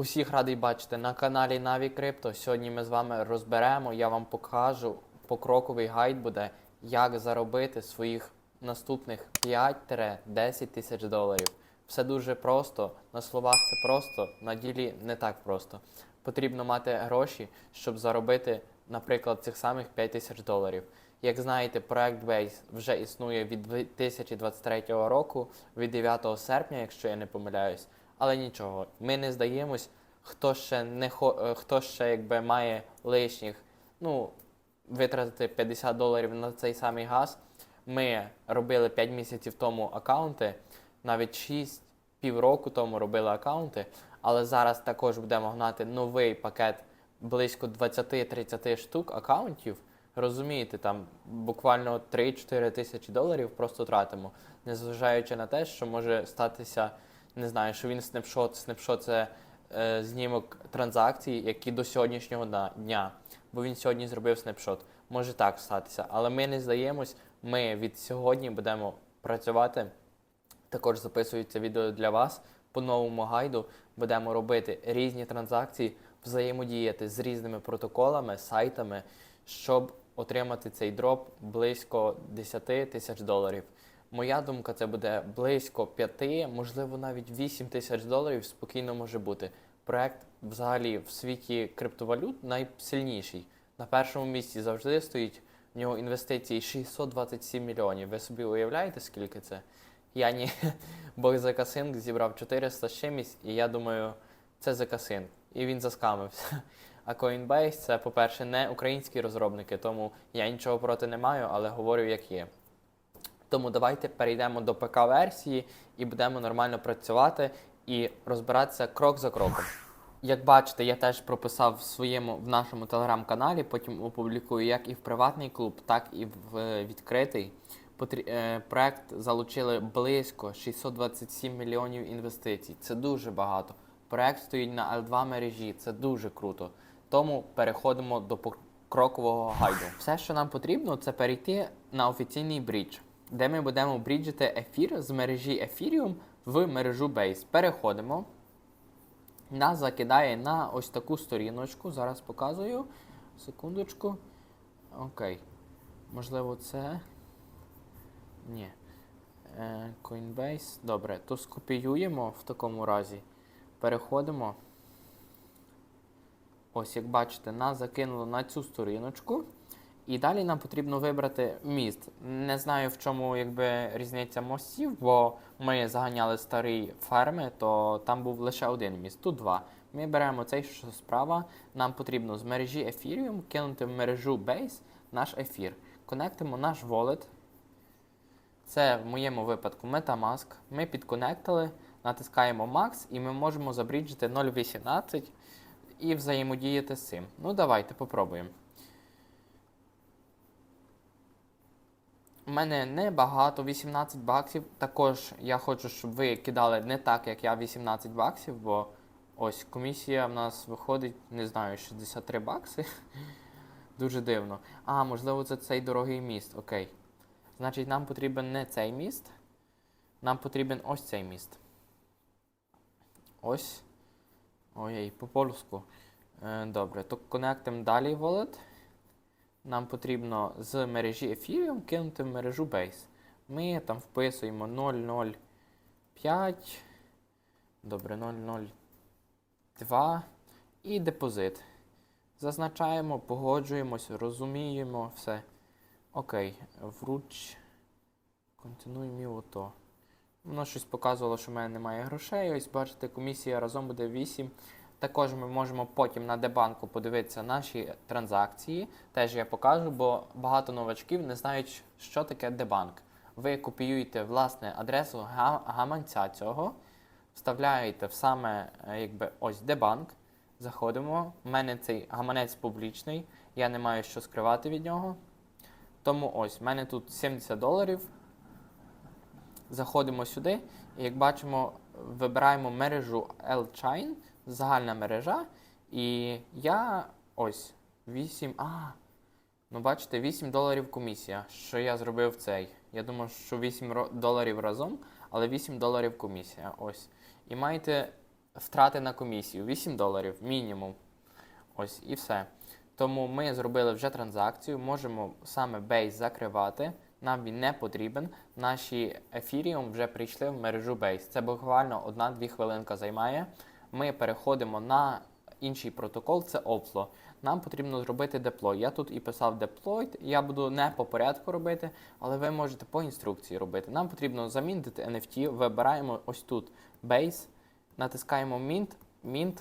Усіх радий бачити на каналі Наві Крипто. Сьогодні ми з вами розберемо, я вам покажу покроковий гайд буде, як заробити своїх наступних 5-10 тисяч доларів. Все дуже просто. На словах це просто, на ділі не так просто. Потрібно мати гроші, щоб заробити, наприклад, цих самих 5 тисяч доларів. Як знаєте, проект Base вже існує від 2023 року, від 9 серпня, якщо я не помиляюсь. Але нічого, ми не здаємось. Хто ще не хо, е, хто ще якби має лишніх, ну витратити 50 доларів на цей самий газ. Ми робили 5 місяців тому аккаунти, навіть 6 півроку тому робили аккаунти, але зараз також будемо гнати новий пакет близько 20-30 штук аккаунтів. Розумієте, там буквально 3-4 тисячі доларів просто тратимо, незважаючи на те, що може статися, не знаю, що він снапшот, снапшот це е, знімок транзакцій, які до сьогоднішнього дня, бо він сьогодні зробив снапшот. Може так статися, але ми не здаємось. Ми від сьогодні будемо працювати. Також записується відео для вас по новому гайду. Будемо робити різні транзакції, взаємодіяти з різними протоколами, сайтами, щоб отримати цей дроп близько 10 тисяч доларів. Моя думка, це буде близько 5, можливо, навіть 8 тисяч доларів спокійно може бути. Проект взагалі в світі криптовалют найсильніший. На першому місці завжди стоїть в нього інвестиції 627 мільйонів. Ви собі уявляєте, скільки це? Я ні, бо Закасинг зібрав 400 з чимось, і я думаю, це Закасинг. І він заскамився. А Coinbase це, по-перше, не українські розробники, тому я нічого проти не маю, але говорю, як є. Тому давайте перейдемо до ПК-версії і будемо нормально працювати і розбиратися крок за кроком. Як бачите, я теж прописав в своєму в нашому телеграм-каналі, потім опублікую як і в приватний клуб, так і в е, відкритий. Е, Проект залучили близько 627 мільйонів інвестицій. Це дуже багато. Проект стоїть на L2 мережі, це дуже круто. Тому переходимо до покрокового гайду. Все, що нам потрібно, це перейти на офіційний брідж, де ми будемо бріджити ефір з мережі Ethereum в мережу Base. Переходимо. Нас закидає на ось таку сторіночку. Зараз показую. Секундочку. Окей. Можливо, це. Ні. Е, Coinbase. Добре, то скопіюємо в такому разі. Переходимо. Ось, як бачите, нас закинуло на цю сторіночку. І далі нам потрібно вибрати міст. Не знаю, в чому якби різниця мостів, бо ми заганяли старі ферми, то там був лише один міст, тут два. Ми беремо цей, що справа. Нам потрібно з мережі Ethereum кинути в мережу Base наш ефір. Конектимо наш wallet. Це в моєму випадку Metamask. Ми підконектили, натискаємо Max і ми можемо забріджити 0.18 і взаємодіяти з цим. Ну, давайте попробуємо. У мене не багато, 18 баксів. Також я хочу, щоб ви кидали не так, як я 18 баксів, бо ось комісія в нас виходить, не знаю, 63 бакси. Дуже дивно. А, можливо, це цей дорогий міст. Окей. Значить, нам потрібен не цей міст. Нам потрібен ось цей міст. Ось. Ой, по польську. Е, добре, то конектимо далі wallet. Нам потрібно з мережі Ethereum кинути в мережу Base. Ми там вписуємо 0,05. Добре, 0,02 і депозит. Зазначаємо, погоджуємось, розуміємо все. Окей, вруч. Континуємо ото. Воно щось показувало, що в мене немає грошей. Ось бачите, комісія разом буде 8. Також ми можемо потім на дебанку подивитися наші транзакції. Теж я покажу, бо багато новачків не знають, що таке дебанк. Ви копіюєте власне адресу гаманця цього, вставляєте в саме е, якби, ось дебанк. Заходимо. У мене цей гаманець публічний, я не маю що скривати від нього. Тому ось, в мене тут 70 доларів. Заходимо сюди, і як бачимо, вибираємо мережу L-Chain, загальна мережа. І я ось 8. А, ну бачите, 8 доларів комісія. Що я зробив цей? Я думав, що 8 доларів разом, але 8 доларів комісія. Ось. І маєте втрати на комісію 8 доларів мінімум. Ось і все. Тому ми зробили вже транзакцію, можемо саме Base закривати. Нам він не потрібен. Наші Ethereum вже прийшли в мережу Base. Це буквально 1-2 хвилинка займає. Ми переходимо на інший протокол, це Opflow. Нам потрібно зробити деплой. Я тут і писав deploy, я буду не по порядку робити, але ви можете по інструкції робити. Нам потрібно замінити NFT, вибираємо ось тут Base, натискаємо Mint, Mint.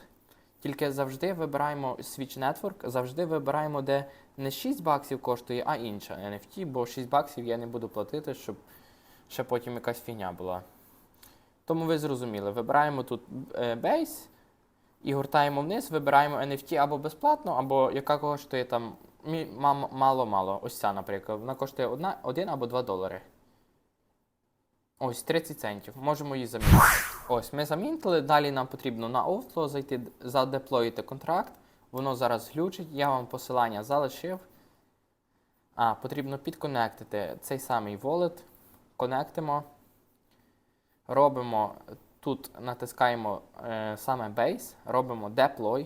Тільки завжди вибираємо Switch Network, завжди вибираємо, де не 6 баксів коштує, а інша NFT, бо 6 баксів я не буду платити, щоб ще потім якась фігня була. Тому ви зрозуміли, вибираємо тут е, Base і гуртаємо вниз, вибираємо NFT або безплатно, або яка коштує там мало-мало. Ось ця, наприклад, вона коштує 1 або 2 долари. Ось 30 центів. Можемо її замінити. Ось, ми замінили. Далі нам потрібно на Outflow зайти, задеплоїти контракт. Воно зараз глючить. Я вам посилання залишив. А, потрібно підконектити цей самий wallet. Конектимо. Робимо тут, натискаємо е, саме Base, робимо Deploy.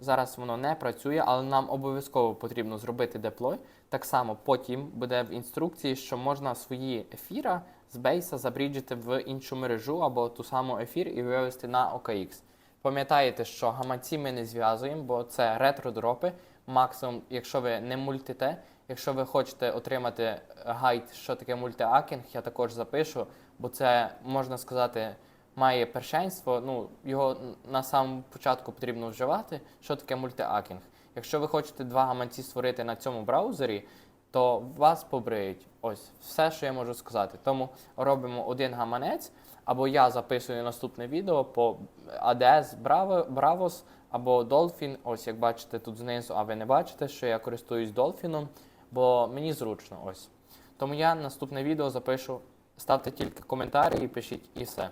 Зараз воно не працює, але нам обов'язково потрібно зробити деплой. Так само потім буде в інструкції, що можна свої ефіра з бейса забріджити в іншу мережу або ту саму ефір і вивести на OKX. Пам'ятаєте, що гаманці ми не зв'язуємо, бо це ретро-дропи. Максимум, якщо ви не мультите, якщо ви хочете отримати гайд, що таке мультиакінг, я також запишу, бо це можна сказати має першенство, ну його на самому початку потрібно вживати. Що таке мультиакінг? Якщо ви хочете два гаманці створити на цьому браузері, то вас побриють. Ось все, що я можу сказати. Тому робимо один гаманець, або я записую наступне відео по ADS Bravo- Bravos або Dolphin. Ось як бачите тут знизу, а ви не бачите, що я користуюсь Dolphin, бо мені зручно. Ось. Тому я наступне відео запишу. Ставте тільки коментарі і пишіть і все.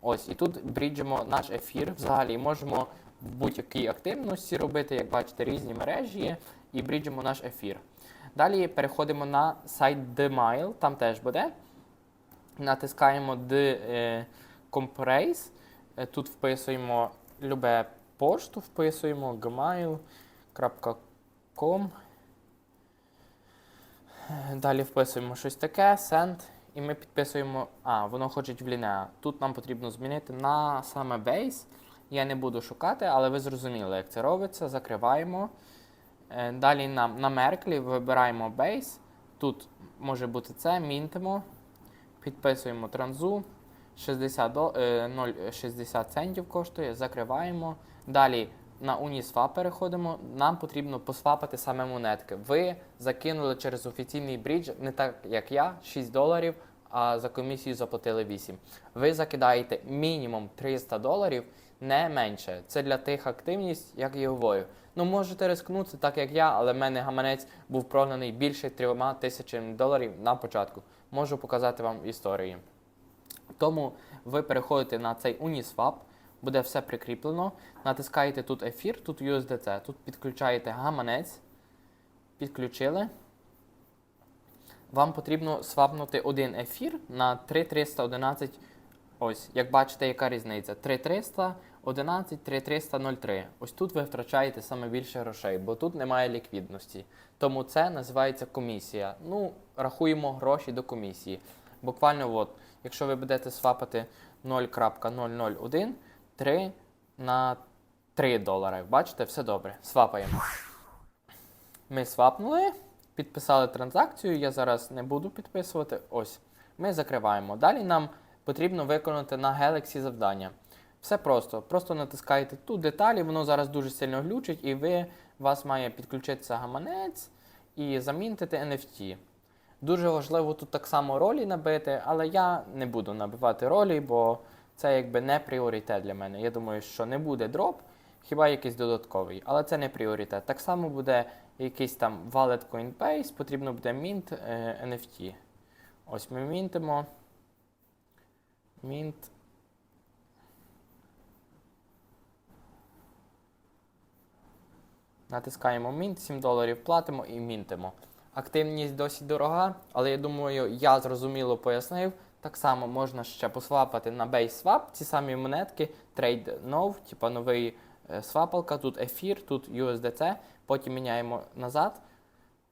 Ось, і тут бріджимо наш ефір. Взагалі можемо в будь-якій активності робити, як бачите, різні мережі і бріджимо наш ефір. Далі переходимо на сайт Dmail, там теж буде. Натискаємо D е. Е, Тут вписуємо любе пошту, вписуємо gmail.com. Е, Далі вписуємо щось таке, send. І ми підписуємо. А, воно хоче в лінеа. Тут нам потрібно змінити на саме base. Я не буду шукати, але ви зрозуміли, як це робиться. Закриваємо. Е, Далі нам на Мерклі вибираємо base. Тут може бути це, мінтимо. Підписуємо транзу. 60 до, е, 0,60 центів коштує. Закриваємо. Далі на Uniswap переходимо. Нам потрібно посвапати саме монетки. Ви закинули через офіційний брідж, не так як я, 6 доларів, а за комісію заплатили 8. Ви закидаєте мінімум 300 доларів, не менше. Це для тих активність, як я говорю. Ну, можете рискнути, так як я, але в мене гаманець був прогнаний більше трьома тисячами доларів на початку. Можу показати вам історії. Тому ви переходите на цей Uniswap, буде все прикріплено. Натискаєте тут ефір, тут USDC, тут підключаєте гаманець. Підключили. Вам потрібно свапнути один ефір на 3311. Ось, як бачите, яка різниця? 3311, 3303. Ось тут ви втрачаєте саме більше грошей, бо тут немає ліквідності. Тому це називається комісія. Ну, рахуємо гроші до комісії. Буквально, от, якщо ви будете свапати 0.001, 3 на 3 долари. Бачите, все добре. Свапаємо. Ми свапнули, підписали транзакцію. Я зараз не буду підписувати. Ось. Ми закриваємо. Далі нам потрібно виконати на Galaxy завдання. Все просто. Просто натискаєте тут деталі, воно зараз дуже сильно глючить, і ви, вас має підключитися гаманець і замінити NFT. Дуже важливо тут так само ролі набити, але я не буду набивати ролі, бо це якби не пріоритет для мене. Я думаю, що не буде дроп, хіба якийсь додатковий, але це не пріоритет. Так само буде якийсь там wallet Coinbase, потрібно буде mint е, NFT. Ось ми мінтимо. Mint. Натискаємо Mint, 7 доларів платимо і мінтимо. Активність досить дорога, але я думаю, я зрозуміло пояснив. Так само можна ще посвапати на BaseSwap ці самі монетки, Trade Now, типа новий е, свапалка, тут ефір, тут USDC, потім міняємо назад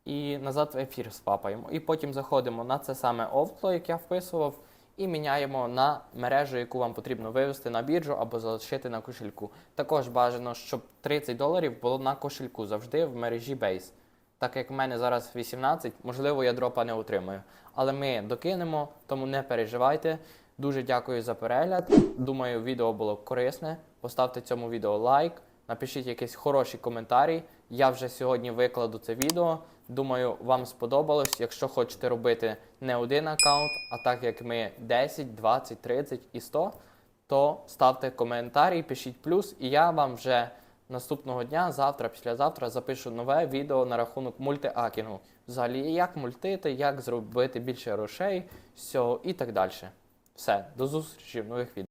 і назад в ефір свапаємо. І потім заходимо на це саме овтло, як я вписував, і міняємо на мережу, яку вам потрібно вивести на біржу або залишити на кошельку. Також бажано, щоб 30 доларів було на кошельку завжди в мережі Base. Так як в мене зараз 18, можливо, я дропа не отримаю. Але ми докинемо, тому не переживайте. Дуже дякую за перегляд. Думаю, відео було корисне. Поставте цьому відео лайк, напишіть якийсь хороший коментарі. Я вже сьогодні викладу це відео. Думаю, вам сподобалось. Якщо хочете робити не один аккаунт, а так як ми 10, 20, 30 і 100, то ставте коментарі, пишіть плюс, і я вам вже наступного дня, завтра, післязавтра запишу нове відео на рахунок мультиакінгу. Взагалі, як мультити, як зробити більше грошей, всього і так далі. Все, до зустрічі в нових відео.